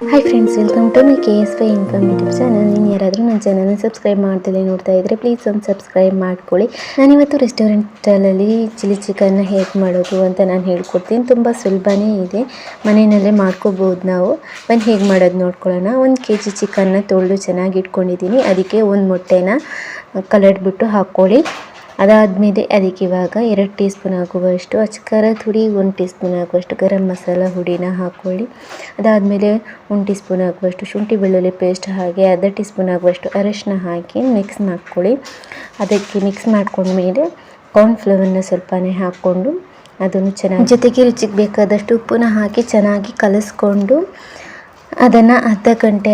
Hi friends welcome to my K S Y informative channel ನೀನು ಯಾರಾದರೂ ನನ್ನ ಚಾನಲ್ನ ಸಬ್ಸ್ಕ್ರೈಬ್ ಮಾಡ್ತಿಲ್ಲ ನೋಡ್ತಾ ಇದ್ದರೆ ಪ್ಲೀಸ್ ಒಂದು ಸಬ್ಸ್ಕ್ರೈಬ್ ಮಾಡ್ಕೊಳ್ಳಿ. ನಾನಿವತ್ತು ರೆಸ್ಟೋರೆಂಟಲ್ಲಿ ಚಿಲ್ಲಿ ಚಿಕನ್ನ ಹೇಗೆ ಮಾಡೋದು ಅಂತ ನಾನು ಹೇಳ್ಕೊಡ್ತೀನಿ. ತುಂಬ ಸುಲಭನೇ ಇದೆ. ಮನೆಯಲ್ಲೇ ಮಾಡ್ಕೋಬೋದು ನಾವು. ಬನ್ನಿ ಹೇಗೆ ಮಾಡೋದು ನೋಡ್ಕೊಳ್ಳೋಣ. ಒಂದು ಕೆ ಜಿ ಚಿಕನ್ನ ತೊಳೆದು ಚೆನ್ನಾಗಿ ಇಟ್ಕೊಂಡಿದ್ದೀನಿ. ಅದಕ್ಕೆ ಒಂದು ಮೊಟ್ಟೆನ ಕಲಡ್ಬಿಟ್ಟು ಹಾಕ್ಕೊಳ್ಳಿ. ಅದಾದಮೇಲೆ ಅದಕ್ಕೆ ಇವಾಗ ಎರಡು ಟೀ ಸ್ಪೂನ್ ಆಗುವಷ್ಟು ಅಚ್ಕಾರದ ತುಡಿ ಒಂದು ಟೀ ಸ್ಪೂನ್ ಆಗುವಷ್ಟು ಗರಂ ಮಸಾಲ ಹುಡಿನ ಹಾಕ್ಕೊಳ್ಳಿ ಅದಾದಮೇಲೆ ಒಂದು ಟೀ ಸ್ಪೂನ್ ಆಗುವಷ್ಟು ಶುಂಠಿ ಬೆಳ್ಳುಳ್ಳಿ ಪೇಸ್ಟ್ ಹಾಗೆ ಅರ್ಧ ಟೀ ಸ್ಪೂನ್ ಆಗುವಷ್ಟು ಅರಶಿನ ಹಾಕಿ ಮಿಕ್ಸ್ ಮಾಡ್ಕೊಳ್ಳಿ. ಅದಕ್ಕೆ ಮಿಕ್ಸ್ ಮಾಡ್ಕೊಂಡ್ಮೇಲೆ ಕಾರ್ನ್ಫ್ಲವರ್ನ ಸ್ವಲ್ಪನೇ ಹಾಕ್ಕೊಂಡು ಅದನ್ನು ಚೆನ್ನಾಗಿ ಜೊತೆಗೆ ರುಚಿಗೆ ಬೇಕಾದಷ್ಟು ಉಪ್ಪನ್ನ ಹಾಕಿ ಚೆನ್ನಾಗಿ ಕಲಿಸ್ಕೊಂಡು ಅದನ್ನು ಅರ್ಧ ಗಂಟೆ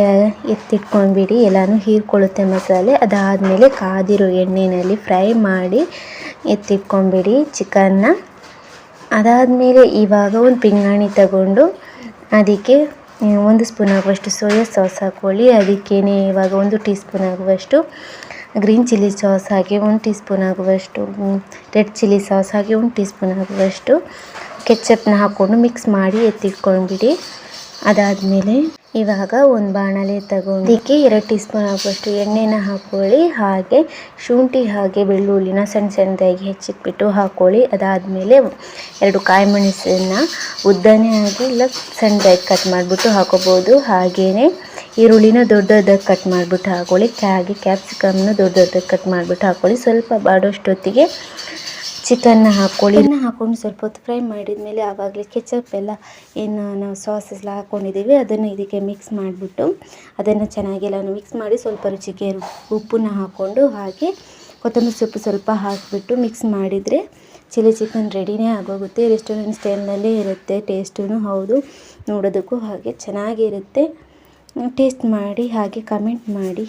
ಎತ್ತಿಟ್ಕೊಂಡ್ಬಿಡಿ, ಎಲ್ಲನೂ ಹೀರ್ಕೊಳ್ಳುತ್ತೆ ಮಸಾಲೆ ಅದಾದಮೇಲೆ ಕಾದಿರೋ ಎಣ್ಣೆಯಲ್ಲಿ ಫ್ರೈ ಮಾಡಿ ಎತ್ತಿಟ್ಕೊಂಡ್ಬಿಡಿ ಚಿಕನ್ನ. ಅದಾದಮೇಲೆ ಇವಾಗ ಒಂದು ಪಿಂಗಾಣಿ ತಗೊಂಡು ಅದಕ್ಕೆ ಒಂದು ಸ್ಪೂನ್ ಆಗುವಷ್ಟು ಸೋಯಾ ಸಾಸ್ ಹಾಕ್ಕೊಳ್ಳಿ. ಅದಕ್ಕೇನೆ ಇವಾಗ ಒಂದು ಟೀ ಸ್ಪೂನ್ ಆಗುವಷ್ಟು ಗ್ರೀನ್ ಚಿಲ್ಲಿ ಸಾಸ್ ಹಾಕಿ ಒಂದು ಟೀ ಸ್ಪೂನ್ ಆಗುವಷ್ಟು ರೆಡ್ ಚಿಲ್ಲಿ ಸಾಸ್ ಹಾಕಿ ಒಂದು ಟೀ ಸ್ಪೂನ್ ಆಗುವಷ್ಟು ಕೆಚ್ಚಪ್ನ ಹಾಕ್ಕೊಂಡು ಮಿಕ್ಸ್ ಮಾಡಿ ಎತ್ತಿಟ್ಕೊಂಡ್ಬಿಡಿ. ಅದಾದಮೇಲೆ ಇವಾಗ ಒಂದು ಬಾಣಲೆ ತಗೊಂಡು ಇದಕ್ಕೆ ಎರಡು ಟೀ ಸ್ಪೂನ್ ಆಗುವಷ್ಟು ಎಣ್ಣೆನ ಹಾಕ್ಕೊಳ್ಳಿ ಹಾಗೆ ಶುಂಠಿ ಹಾಗೆ ಬೆಳ್ಳುಳ್ಳಿನ ಸಣ್ಣ ಸಣ್ಣದಾಗಿ ಹೆಚ್ಚಿಟ್ಬಿಟ್ಟು ಹಾಕ್ಕೊಳ್ಳಿ ಅದಾದಮೇಲೆ ಎರಡು ಕಾಯಿ ಮೆಣಸನ್ನ ಉದ್ದನೇ ಆಗಿ ಇಲ್ಲ, ಸಣ್ಣದಾಗಿ ಕಟ್ ಮಾಡಿಬಿಟ್ಟು ಹಾಕೋಬೋದು. ಹಾಗೆಯೇ ಈರುಳ್ಳಿನ ದೊಡ್ಡ ದೊಡ್ಡದಾಗಿ ಕಟ್ ಮಾಡಿಬಿಟ್ಟು ಹಾಕೊಳ್ಳಿ. ಹಾಗೆ ಕ್ಯಾಪ್ಸಿಕಮ್ನ ದೊಡ್ಡ ದೊಡ್ಡದಾಗಿ ಕಟ್ ಮಾಡಿಬಿಟ್ಟು ಹಾಕೊಳ್ಳಿ. ಸ್ವಲ್ಪ ಬಾಡೋಷ್ಟೊತ್ತಿಗೆ ಚಿಕನ್ನ ಹಾಕ್ಕೊಳ್ಳಿ ಇದನ್ನ ಹಾಕ್ಕೊಂಡು ಸ್ವಲ್ಪ ಹೊತ್ತು ಫ್ರೈ ಮಾಡಿದ ಮೇಲೆ ಆವಾಗಲೇ ಕೆಚಪ್ ಎಲ್ಲ ಏನು ನಾವು ಸಾಸಸ್ ಎಲ್ಲ ಹಾಕ್ಕೊಂಡಿದ್ದೀವಿ ಅದನ್ನು ಇದಕ್ಕೆ ಮಿಕ್ಸ್ ಮಾಡಿಬಿಟ್ಟು ಅದನ್ನು ಚೆನ್ನಾಗಿ ಮಿಕ್ಸ್ ಮಾಡಿ ಸ್ವಲ್ಪ ರುಚಿಗೆ ಉಪ್ಪನ್ನ ಹಾಕ್ಕೊಂಡು ಹಾಗೆ ಕೊತ್ತಂಬರಿ ಸೊಪ್ಪು ಸ್ವಲ್ಪ ಹಾಕಿಬಿಟ್ಟು ಮಿಕ್ಸ್ ಮಾಡಿದರೆ ಚಿಲ್ಲಿ ಚಿಕನ್ ರೆಡಿನೇ ಆಗೋಗುತ್ತೆ. ರೆಸ್ಟೋರೆಂಟ್ ಸ್ಟೈಲ್ನಲ್ಲೇ ಇರುತ್ತೆ ಟೇಸ್ಟೂ ಹೌದು, ನೋಡೋದಕ್ಕೂ ಹಾಗೆ ಚೆನ್ನಾಗಿರುತ್ತೆ. ಟೇಸ್ಟ್ ಮಾಡಿ ಹಾಗೆ ಕಮೆಂಟ್ ಮಾಡಿ.